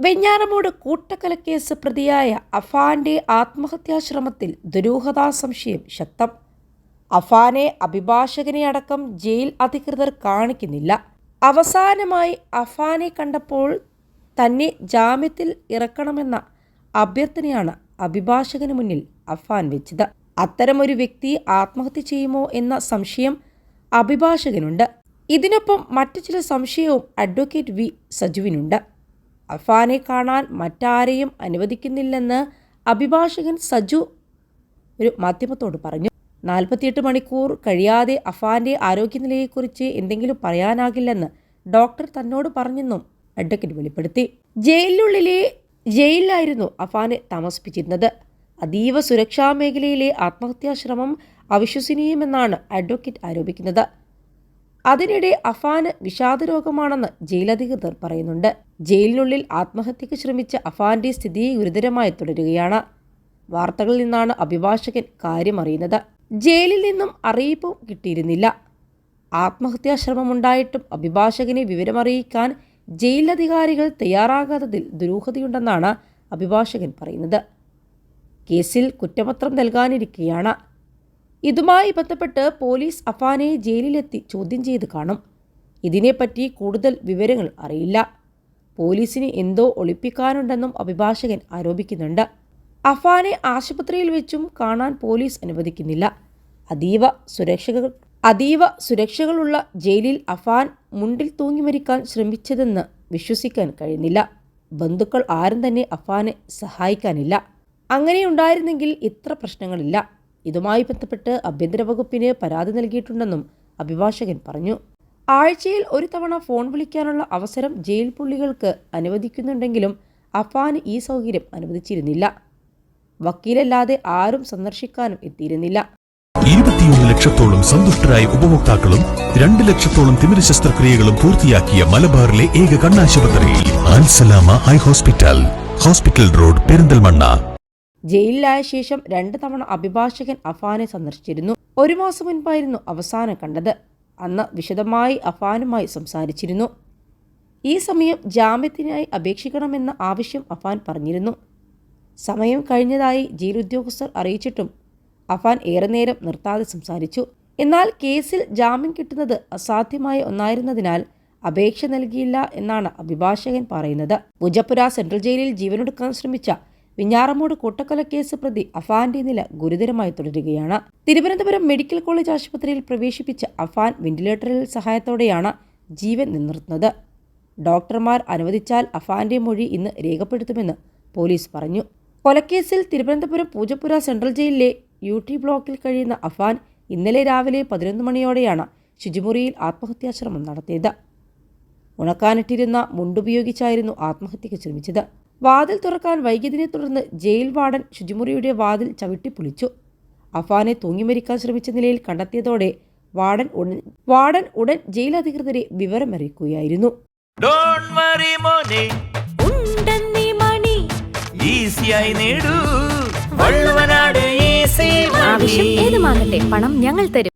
വെഞ്ഞാറമൂട് കൂട്ടക്കൊലക്കേസ് പ്രതിയായ അഫാന്റെ ആത്മഹത്യാശ്രമത്തിൽ ദുരൂഹതാ സംശയം ശക്തം. അഫാനെ അഭിഭാഷകനെ അടക്കം ജയിൽ അധികൃതർ കാണിക്കുന്നില്ല. അവസാനമായി അഫാനെ കണ്ടപ്പോൾ തന്നെ ജാമ്യത്തിൽ ഇറക്കണമെന്ന അഭ്യർത്ഥനയാണ് അഭിഭാഷകന് മുന്നിൽ അഫാൻ വെച്ചത്. അത്തരമൊരു വ്യക്തി ആത്മഹത്യ ചെയ്യുമോ എന്ന സംശയം അഭിഭാഷകനുണ്ട്. ഇതിനൊപ്പം മറ്റു ചില സംശയവും അഡ്വക്കേറ്റ് വി സജുവിനുണ്ട്. അഫാനെ കാണാൻ മറ്റാരെയും അനുവദിക്കുന്നില്ലെന്ന് അഭിഭാഷകൻ സജു ഒരു മാധ്യമത്തോട് പറഞ്ഞു. നാൽപ്പത്തിയെട്ട് മണിക്കൂർ കഴിയാതെ അഫാന്റെ ആരോഗ്യനിലയെക്കുറിച്ച് എന്തെങ്കിലും പറയാനാകില്ലെന്ന് ഡോക്ടർ തന്നോട് പറഞ്ഞെന്നും അഡ്വക്കറ്റ് വെളിപ്പെടുത്തി. ജയിലിനുള്ളിലെ ജയിലിലായിരുന്നു അഫാനെ താമസിപ്പിച്ചിരുന്നത്. അതീവ സുരക്ഷാ മേഖലയിലെ ആത്മഹത്യാശ്രമം അവിശ്വസനീയമെന്നാണ് അഡ്വക്കേറ്റ് ആരോപിക്കുന്നത്. അതിനിടെ അഫാന് വിഷാദരോഗമാണെന്ന് ജയിലധികൃതർ പറയുന്നുണ്ട്. ജയിലിനുള്ളിൽ ആത്മഹത്യക്ക് ശ്രമിച്ച അഫാന്റെ സ്ഥിതി ഗുരുതരമായി തുടരുകയാണ്. വാർത്തകളിൽ നിന്നാണ് അഭിഭാഷകൻ കാര്യമറിയുന്നത്. ജയിലിൽ നിന്നും അറിയിപ്പും കിട്ടിയിരുന്നില്ല. ആത്മഹത്യാശ്രമമുണ്ടായിട്ടും അഭിഭാഷകനെ വിവരമറിയിക്കാൻ ജയിലധികാരികൾ തയ്യാറാകാത്തതിൽ ദുരൂഹതയുണ്ടെന്നാണ് അഭിഭാഷകൻ പറയുന്നത്. കേസിൽ കുറ്റപത്രം നൽകാനിരിക്കെയാണ്. ഇതുമായി ബന്ധപ്പെട്ട് പോലീസ് അഫാനെ ജയിലിലെത്തി ചോദ്യം ചെയ്ത് കാണും. ഇതിനെപ്പറ്റി കൂടുതൽ വിവരങ്ങൾ അറിയില്ല. പോലീസിന് എന്തോ ഒളിപ്പിക്കാനുണ്ടെന്നും അഭിഭാഷകൻ ആരോപിക്കുന്നുണ്ട്. അഫാനെ ആശുപത്രിയിൽ വെച്ചും കാണാൻ പോലീസ് അനുവദിക്കുന്നില്ല. അതീവ സുരക്ഷകൾ അതീവ സുരക്ഷകളുള്ള ജയിലിൽ അഫാൻ മുണ്ടിൽ തൂങ്ങി മരിക്കാൻ ശ്രമിച്ചതെന്ന് വിശ്വസിക്കാൻ കഴിയുന്നില്ല. ബന്ധുക്കൾ ആരും തന്നെ അഫാനെ സഹായിക്കാനില്ല. അങ്ങനെയുണ്ടായിരുന്നെങ്കിൽ ഇത്ര പ്രശ്നങ്ങളില്ല. ഇതുമായി ബന്ധപ്പെട്ട് ആഭ്യന്തര വകുപ്പിന് പരാതി നൽകിയിട്ടുണ്ടെന്നും അഭിഭാഷകൻ പറഞ്ഞു. ആഴ്ചയിൽ ഒരു തവണ ഫോൺ വിളിക്കാനുള്ള അവസരം ജയിൽ പുള്ളികൾക്ക് അനുവദിക്കുന്നുണ്ടെങ്കിലും അഫാന് ഈ സൗകര്യം അനുവദിച്ചിരുന്നില്ല. വക്കീലല്ലാതെ ആരും സന്ദർശിക്കാനും എത്തിയിരുന്നില്ല. ഇരുപത്തിയൊന്ന് ലക്ഷത്തോളം സന്തുഷ്ടരായ ഉപഭോക്താക്കളും രണ്ട് ലക്ഷത്തോളം തിമിര ശസ്ത്രക്രിയകളും പൂർത്തിയാക്കിയ മലബാറിലെ ഏക കണ്ണാശുപത്രി ആൻസലാമ eye hospital hospital road Perinthalmanna. ജയിലിലായ ശേഷം രണ്ട് തവണ അഭിഭാഷകൻ അഫാനെ സന്ദർശിച്ചിരുന്നു. ഒരു മാസം മുൻപായിരുന്നു അവസാനം കണ്ടത്. അന്ന് വിശദമായി അഫാനുമായി സംസാരിച്ചിരുന്നു. ഈ സമയം ജാമ്യത്തിനായി അപേക്ഷിക്കണമെന്ന ആവശ്യം അഫാൻ പറഞ്ഞിരുന്നു. സമയം കഴിഞ്ഞതായി ജയിൽ ഉദ്യോഗസ്ഥർ അറിയിച്ചിട്ടും അഫാൻ ഏറെ നേരം നിർത്താതെ സംസാരിച്ചു. എന്നാൽ കേസിൽ ജാമ്യം കിട്ടുന്നത് അസാധ്യമായ ഒന്നായിരുന്നതിനാൽ അപേക്ഷ നൽകിയില്ല എന്നാണ് അഭിഭാഷകൻ പറയുന്നത്. മുജപ്പുര സെൻട്രൽ ജയിലിൽ ജീവനൊടുക്കാൻ ശ്രമിച്ച വിഞ്ഞാറമൂട് കൂട്ടക്കൊലക്കേസ് പ്രതി അഫാന്റെ നില ഗുരുതരമായി തുടരുകയാണ്. തിരുവനന്തപുരം മെഡിക്കൽ കോളേജ് ആശുപത്രിയിൽ പ്രവേശിപ്പിച്ച അഫാൻ വെന്റിലേറ്ററിൽ സഹായത്തോടെയാണ് ജീവൻ നിലനിർത്തുന്നത്. ഡോക്ടർമാർ അനുവദിച്ചാൽ അഫാന്റെ മൊഴി ഇന്ന് രേഖപ്പെടുത്തുമെന്ന് പോലീസ് പറഞ്ഞു. കൊലക്കേസിൽ തിരുവനന്തപുരം പൂജപ്പുര സെൻട്രൽ ജയിലിലെ യു ടി ബ്ലോക്കിൽ കഴിയുന്ന അഫാൻ ഇന്നലെ രാവിലെ പതിനൊന്ന് മണിയോടെയാണ് ശുചിമുറിയിൽ ആത്മഹത്യാശ്രമം നടത്തിയത്. ഉണക്കാനിട്ടിരുന്ന മുണ്ടുപയോഗിച്ചായിരുന്നു ആത്മഹത്യയ്ക്ക് ശ്രമിച്ചത്. വാതിൽ തുറക്കാൻ വൈകിയതിനെ തുടർന്ന് ജയിൽ വാർഡൻ ശുചിമുറിയുടെ വാതിൽ ചവിട്ടിപ്പൊളിച്ചു അഫാനെ തൂങ്ങിമരിക്കാൻ ശ്രമിച്ച നിലയിൽ കണ്ടെത്തിയതോടെ വാർഡൻ ഉടൻ വാർഡൻ ഉടൻ ജയിൽ അധികൃതരെ വിവരമറിയിക്കുകയായിരുന്നു. ഡോണ്ട് വറി മോനെ. ഉണ്ടെന്നീ മണി. ഈസിയായി നേടൂ. വള്ളുവനാട് ഈസി ആവശ്യം പണം ഞങ്ങൾ തരും.